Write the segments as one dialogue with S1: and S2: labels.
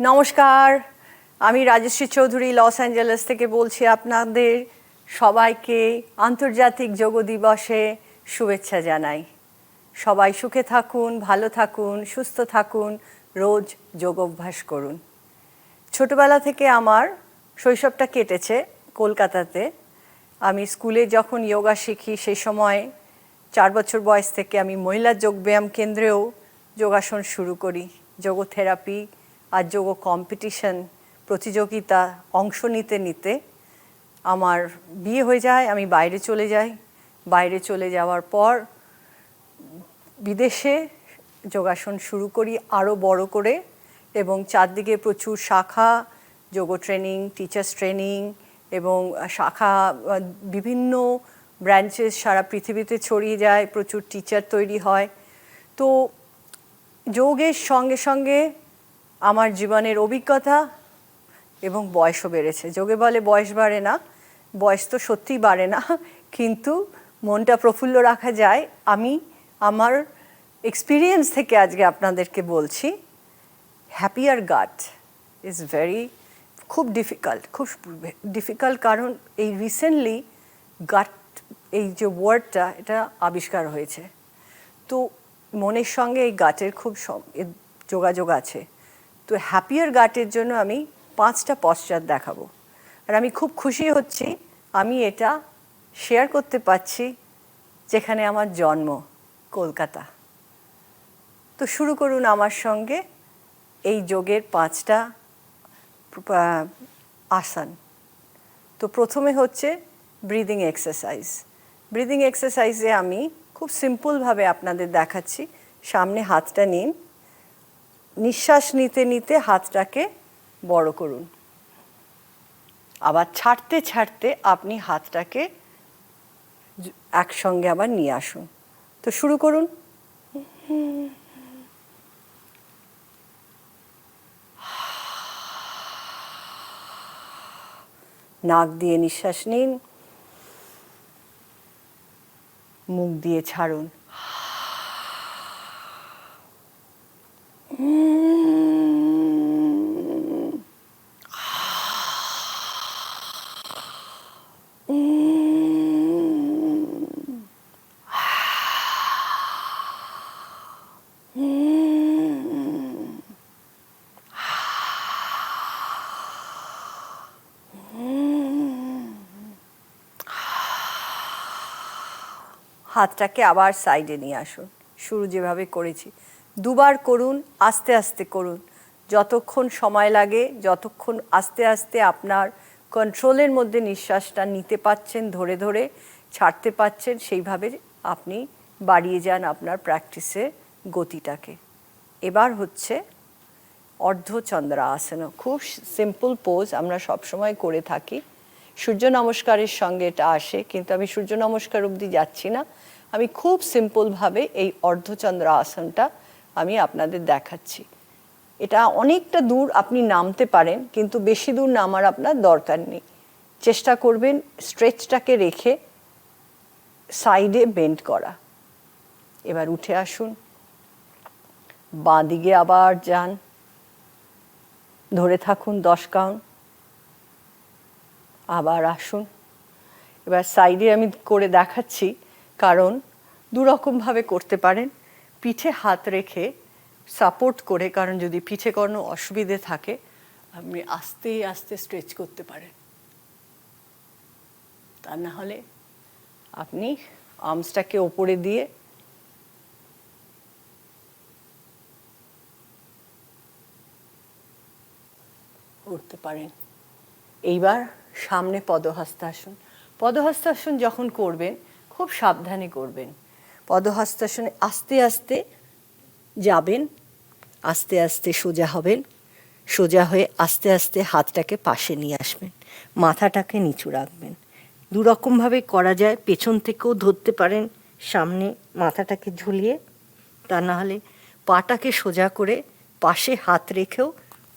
S1: নমস্কার, আমি Rajshri Chowdhury, Los Angeles থেকে বলছি আপনাদের সবাইকে আন্তর্জাতিক যোগ দিবসে শুভেচ্ছা জানাই। সবাই সুখে থাকুন, ভালো থাকুন, সুস্থ থাকুন, রোজ যোগ অভ্যাস করুন। ছোটবেলা থেকে আমার শৈশবটা কেটেছে কলকাতাতে। আমি স্কুলে যখন যোগা শিখি সেই সময় চার বছর বয়স থেকে আমি মহিলা যোগব্যায়াম কেন্দ্রেও যোগাসন শুরু করি যোগ থেরাপি আর যোগ কম্পিটিশন প্রতিযোগিতা অংশ নিতে নিতে আমার বিয়ে হয়ে যায়, আমি বাইরে চলে যাই। বাইরে চলে যাওয়ার পর বিদেশে যোগাসন শুরু করি আরও বড় করে এবং চারদিকে প্রচুর শাখা, যোগ ট্রেনিং টিচার্স ট্রেনিং এবং শাখা, বিভিন্ন ব্রাঞ্চেস সারা পৃথিবীতে ছড়িয়ে যায়, প্রচুর টিচার তৈরি হয়। তো যোগের সঙ্গে সঙ্গে আমার জীবনের অভিজ্ঞতা এবং বয়সও বেড়েছে। যোগে বলে বয়স বাড়ে না, বয়স তো সত্যিই বাড়ে না, কিন্তু মনটা প্রফুল্ল রাখা যায়। আমি আমার এক্সপিরিয়েন্স থেকে আজকে আপনাদেরকে বলছি হ্যাপিয়ার গাট ইজ ভেরি খুব ডিফিকাল্ট খুব ডিফিকাল্ট কারণ এই রিসেন্টলি গাট এই যে ওয়ার্ডটা এটা আবিষ্কার হয়েছে। তো মনের সঙ্গে এই গাটের খুব যোগাযোগ আছে। তো হ্যাপিয়ার গাটের জন্য আমি পাঁচটা পশ্চাৎ দেখাবো। আর আমি খুব খুশি হচ্ছি, আমি এটা শেয়ার করতে পারছি যেখানে আমার জন্ম, কলকাতা। তো শুরু করুন আমার সঙ্গে এই যোগের পাঁচটা আসন। তো প্রথমে হচ্ছে ব্রিদিং এক্সারসাইজ ব্রিদিং এক্সারসাইজে আমি খুব সিম্পলভাবে আপনাদের দেখাচ্ছি। সামনে হাতটা নিন। নিঃশ্বাস নিতে নিতে হাতটাকে বড় করুন। আবার ছাড়তে ছাড়তে আপনি হাতটাকে একসঙ্গে আবার নিয়ে আসুন। তো শুরু করুন। নাক দিয়ে নিঃশ্বাস নিন। মুখ দিয়ে ছাড়ুন। হাতটাকে আবার সাইডে নিয়ে আসুন। শুরু যেভাবে করেছি দুবার করুন, আস্তে আস্তে করুন। যতক্ষণ সময় লাগে, যতক্ষণ আস্তে আস্তে আপনার কন্ট্রোলের মধ্যে নিঃশ্বাসটা নিতে পাচ্ছেন, ধরে ধরে ছাড়তে পাচ্ছেন, সেইভাবে আপনি বাড়িয়ে যান আপনার প্র্যাকটিসে গতিটাকে। এবার হচ্ছে অর্ধচন্দ্রা আসন খুব সিম্পল পোজ আমরা সবসময় করে থাকি। সূর্য নমস্কারের সঙ্গে এটা আসে, কিন্তু আমি সূর্য নমস্কার অবধি যাচ্ছি না। আমি খুব সিম্পলভাবে এই অর্ধচন্দ্র আসনটা আমি আপনাদের দেখাচ্ছি। এটা অনেকটা দূর আপনি নামতে পারেন, কিন্তু বেশি দূর নামার আপনার দরকার নেই। চেষ্টা করবেন স্ট্রেচটাকে রেখে সাইডে বেন্ড করা। এবার উঠে আসুন। বাঁ দিকে আবার যান। ধরে থাকুন দশ কাউন্ট। আবার আসুন। এবার সাইডে আমি করে দেখাচ্ছি, কারণ দুরকমভাবে করতে পারেন। পিঠে হাত রেখে সাপোর্ট করে, কারণ যদি পিঠে কোনো অসুবিধে থাকে, আপনি আস্তে আস্তে স্ট্রেচ করতে পারেন। তা না হলে আপনি আর্মসটাকে ওপরে দিয়ে উঠতে পারেন। এইবার সামনে পদহস্তাসন। পদহস্তাসন যখন করবেন, খুব সাবধানে করবেন। পদহস্তাসনে আস্তে আস্তে যাবেন, আস্তে আস্তে সোজা হবেন, সোজা হয়ে আস্তে আস্তে হাতটাকে পাশে নিয়ে আসবেন, মাথাটাকে নিচু রাখবেন। দু রকমভাবে করা যায়, পেছন থেকেও ধরতে পারেন, সামনে মাথাটাকে ঝুলিয়ে, তা না হলে পাটাকে সোজা করে পাশে হাত রেখেও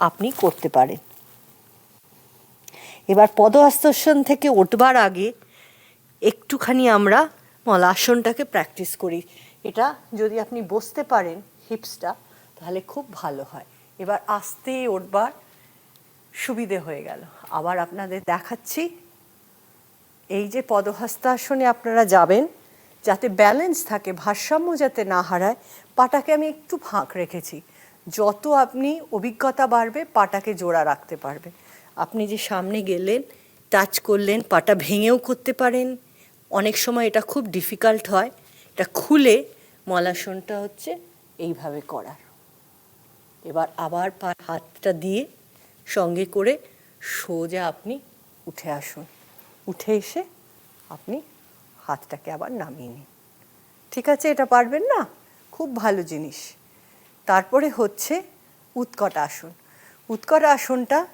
S1: আপনি করতে পারেন। এবার পদহস্তাসন থেকে উঠবার আগে একটুখানি আমরা মলাসনটাকে প্র্যাকটিস করি। এটা যদি আপনি বসতে পারেন হিপসটা তাহলে খুব ভালো হয়। এবার আস্তে ওঠবার সুবিধে হয়ে গেল। আবার আপনাদের দেখাচ্ছি। এই যে পদহস্তাসনে আপনারা যাবেন, যাতে ব্যালেন্স থাকে, ভারসাম্য যাতে না হারায়, পাটাকে আমি একটু ফাঁক রেখেছি। যত আপনি অভিজ্ঞতা বাড়বে, পাটাকে জোড়া রাখতে পারবে। আপনি যে সামনে গেলেন টাচ করলেন, পাটা ভেঙেও করতে পারেন। অনেক সময় এটা খুব ডিফিকাল্ট হয়, এটা খুলে মলাসনটা হচ্ছে এইভাবে করার। এবার আবার পা হাতটা দিয়ে সঙ্গে করে সোজা আপনি উঠে আসুন। উঠে এসে আপনি হাতটাকে আবার নামিয়ে নিন। ঠিক আছে, এটা পারবেন না? খুব ভালো জিনিস। তারপরে হচ্ছে উৎকট আসন। উৎকট আসনটা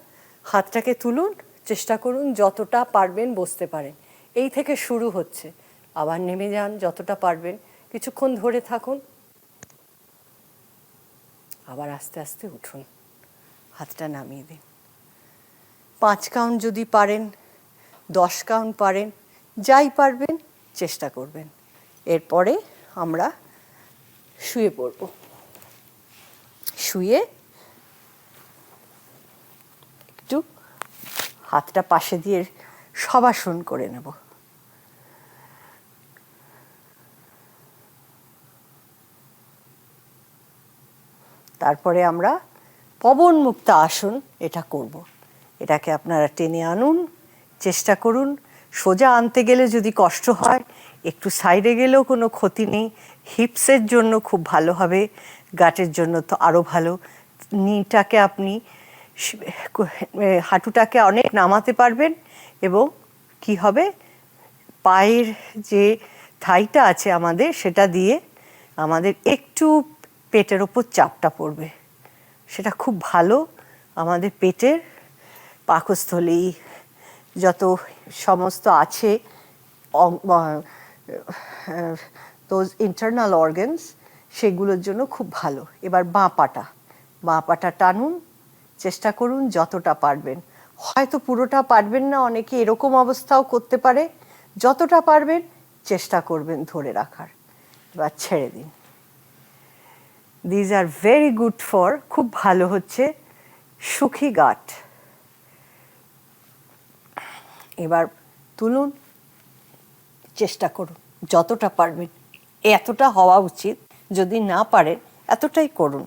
S1: হাতটাকে তুলুন, চেষ্টা করুন যতটা পারবেন বসতে পারেন। এই থেকে শুরু হচ্ছে। আবার নেমে যান যতটা পারবেন। কিছুক্ষণ ধরে থাকুন। আবার আস্তে আস্তে উঠুন। হাতটা নামিয়ে দিন। পাঁচ কাউন্ট যদি পারেন, দশ কাউন্ট পারেন, যাই পারবেন, চেষ্টা করবেন। এরপরে আমরা শুয়ে পড়ব। শুয়ে একটু হাতটা পাশে দিয়ে সবাসন করে নেব। তারপরে আমরা পবন মুক্ত আসন এটা করব। এটাকে আপনারা টেনে আনুন, চেষ্টা করুন। সোজা আনতে গেলে যদি কষ্ট হয়, একটু সাইডে গেলেও কোনো ক্ষতি নেই। হিপসের জন্য খুব ভালো হবে, গাটের জন্য তো আরও ভালো। নিটাকে আপনি হাঁটুটাকে অনেক নামাতে পারবেন এবং কি হবে? পায়ের যে থাইটা আছে আমাদের, সেটা দিয়ে আমাদের একটু পেটের ওপর চাপটা পড়বে। সেটা খুব ভালো। আমাদের পেটের পাকস্থলী যত সমস্ত আছে দোজ ইন্টারনাল অর্গানস সেগুলোর জন্য খুব ভালো। এবার বাঁ পাটা। বাঁ পাটা টানুন, চেষ্টা করুন যতটা পারবেন। হয়তো পুরোটা পারবেন না, অনেকে এরকম অবস্থাও করতে পারে। যতটা পারবেন, চেষ্টা করবেন ধরে রাখার। এবার ছেড়ে দিন। These are very good for খুব ভালো হচ্ছে, সুখী গাট। এবার তুলুন, চেষ্টা করুন, যতটা পারবেন, এতটা হওয়া উচিত, যদি না পারেন, এতটাই করুন।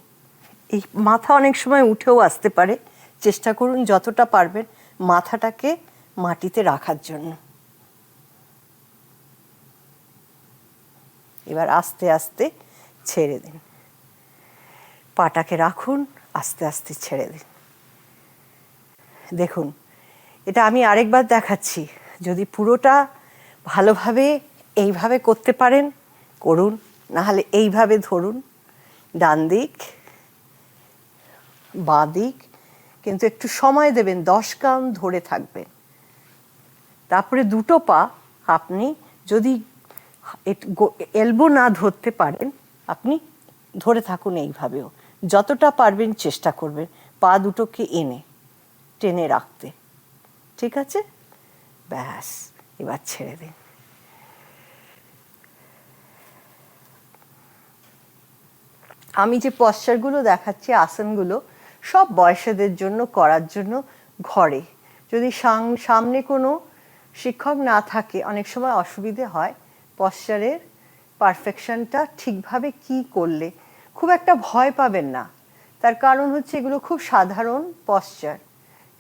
S1: এই মাথা অনেক সময় উঠেও আসতে পারে, চেষ্টা করুন যতটা পারবেন, মাথাটাকে মাটিতে রাখার জন্য। এবার আস্তে আস্তে ছেড়ে দিন। পাটাকে রাখুন, আস্তে আস্তে ছেড়ে দিন। দেখুন, এটা আমি আরেকবার দেখাচ্ছি। যদি পুরোটা ভালোভাবে এইভাবে করতে পারেন, করুন, নাহলে এইভাবে ধরুন, ডান দিক, বাঁ দিক, কিন্তু একটু সময় দেবেন, দশ কাউন্ট ধরে থাকবেন। তারপরে দুটো পা আপনি যদি এলবো না ধরতে পারেন, আপনি ধরে থাকুন এইভাবেও। যতটা পারবেন চেষ্টা করবেন, পা দুটোকে এনে টেনে রাখতে। ঠিক আছে? ব্যাস, এবার ছেড়ে দিন। আমি যে পশ্চারগুলো দেখাচ্ছি, আসনগুলো, সব বয়সেদের জন্য, করার জন্য ঘরে। যদি সাম- সামনে কোনো শিক্ষক না থাকে, অনেক সময় অসুবিধে হয় পশ্চারের পারফেকশনটা ঠিকভাবে কি করলে খুব একটা ভয় পাবেন না। তার কারণ হচ্ছে এগুলো খুব সাধারণ পশ্চার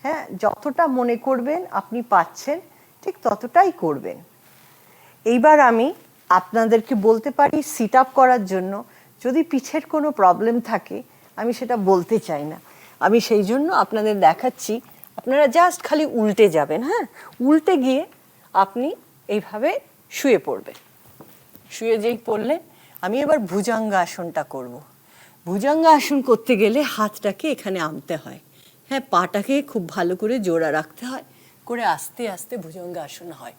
S1: হ্যাঁ যতটা মনে করবেন আপনি পাচ্ছেন, ঠিক ততটাই করবেন। এইবার আমি আপনাদেরকে বলতে পারি সিট আপ করার জন্য যদি পিছের কোনো প্রবলেম থাকে, আমি সেটা বলতে চাই না। আমি সেই জন্য আপনাদের দেখাচ্ছি, আপনারা জাস্ট খালি উল্টে যাবেন হ্যাঁ? উল্টে গিয়ে আপনি এইভাবে শুয়ে পড়বেন। শুয়ে যেই পড়লে আমি এবার ভুজাঙ্গ আসনটা করব। ভুজাঙ্গ আসন করতে গেলে হাতটাকে এখানে আনতে হয়। হ্যাঁ পাটাকে খুব ভালো করে জোড়া রাখতে হয়, করে আস্তে আস্তে ভুজঙ্গ আসন হয়।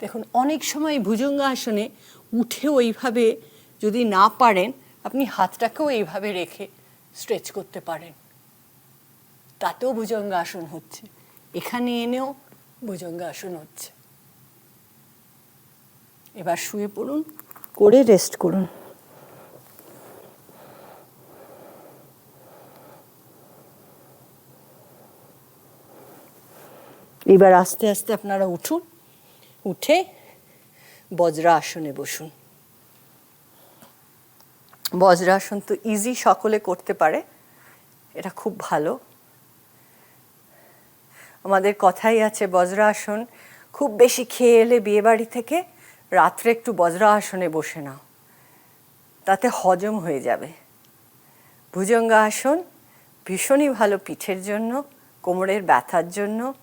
S1: দেখুন, অনেক সময় ভুজঙ্গ আসনে উঠে ওইভাবে যদি না পারেন, আপনি হাতটাকেও এইভাবে রেখে স্ট্রেচ করতে পারেন। তাতেও ভুজঙ্গ আসন হচ্ছে। এখানে এনেও ভুজঙ্গ আসন হচ্ছে। এবার শুয়ে পড়ুন। করে রেস্ট করুন। এবার আস্তে আস্তে আপনারা উঠুন। উঠে বজ্রা আসনে বসুন। বজ্রাসন তো ইজি সকলে করতে পারে। এটা খুব ভালো। আমাদের কথাই আছে, বজ্রাসন খুব বেশি খেয়ে এলে বিয়েবাড়ি থেকে রাত্রে একটু বজ্রাসনে বসে নাও। তাতে হজম হয়ে যাবে। ভুজঙ্গাসন ভীষণই ভালো পিঠের জন্য, কোমরের ব্যথার জন্য,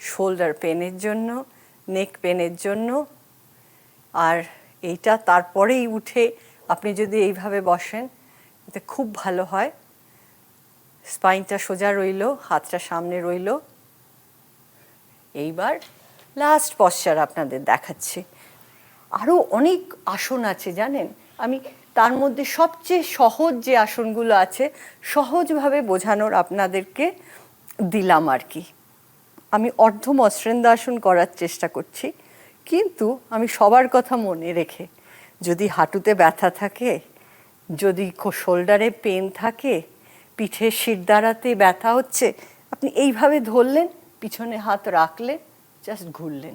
S1: শোল্ডার পেনের জন্য, নেক পেনের জন্য। আর এইটা তারপরেই উঠে আপনি যদি এইভাবে বসেন, এতে খুব ভালো হয়। স্পাইনটা সোজা রইল, হাতটা সামনে রইল। এইবার লাস্ট পশ্চার আপনাদের দেখাচ্ছি। আরও অনেক আসন আছে, জানেন? আমি তার মধ্যে সবচেয়ে সহজ যে আসনগুলো আছে, সহজভাবে বোঝানোর আপনাদেরকে দিলাম আর কি। আমি অর্ধ মসৃন্দাসন করার চেষ্টা করছি, কিন্তু আমি সবার কথা মনে রেখে, যদি হাঁটুতে ব্যথা থাকে, যদি শোল্ডারে পেন থাকে, পিঠের শিরদাঁড়াতে ব্যথা হচ্ছে, আপনি এইভাবে ধরলেন, পিছনে হাত রাখলেন জাস্ট ঘুরলেন।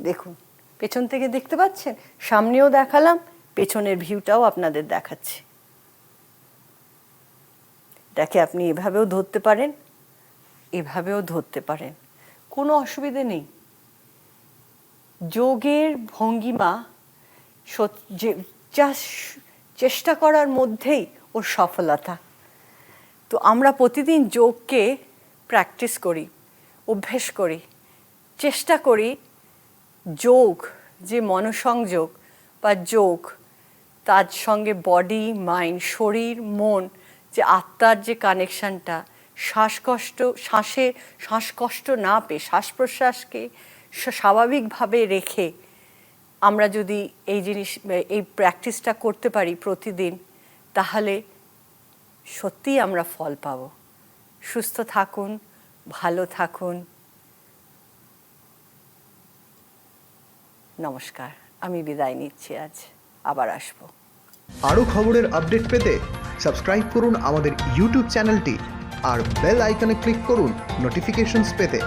S1: দেখুন, পেছন থেকে দেখতে পাচ্ছেন? সামনেও দেখালাম, পেছনের ভিউটাও আপনাদের দেখাচ্ছি। এটাকে আপনি এভাবেও ধরতে পারেন, এভাবেও ধরতে পারেন। কোনো অসুবিধে নেই। যোগের ভঙ্গিমা যা- চেষ্টা করার মধ্যেই ওর সফলতা। তো আমরা প্রতিদিন যোগকে প্র্যাকটিস করি, অভ্যেস করি, চেষ্টা করি যোগ, যে মনসংযোগ বা যোগ, তার সঙ্গে বডি মাইন্ড শরীর, মন, যে আত্মার যে কানেকশানটা শ্বাসকষ্ট, শ্বাসে শ্বাসকষ্ট না পেয়ে শ্বাস প্রশ্বাসকে স্বাভাবিকভাবে রেখে আমরা যদি এই জিনিস, এই প্র্যাকটিসটা করতে পারি প্রতিদিন, তাহলে সত্যিই আমরা ফল পাবো। সুস্থ থাকুন, ভালো থাকুন। নমস্কার, আমি বিদায় নিচ্ছি, আজ আবার আসব।
S2: আরও খবরের আপডেট পেতে সাবস্ক্রাইব করুন আমাদের ইউটিউব চ্যানেলটি আর বেল আইকনে ক্লিক করুন নোটিফিকেশনস পেতে।